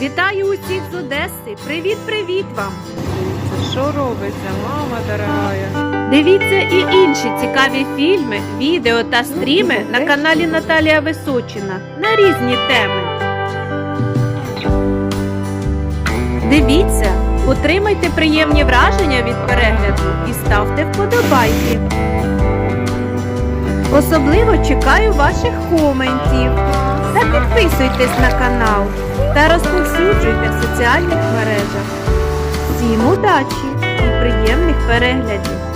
Вітаю усіх з Одеси! Привіт-привіт вам! Що робиться, мама дорогая? Дивіться і інші цікаві фільми, відео та стріми на каналі Наталія Височина на різні теми. Дивіться, отримайте приємні враження від перегляду і ставте вподобайки. Особливо чекаю ваших коментів. Та підписуйтесь на канал та розповсюджуйте в соціальних мережах. Всім удачі і приємних переглядів!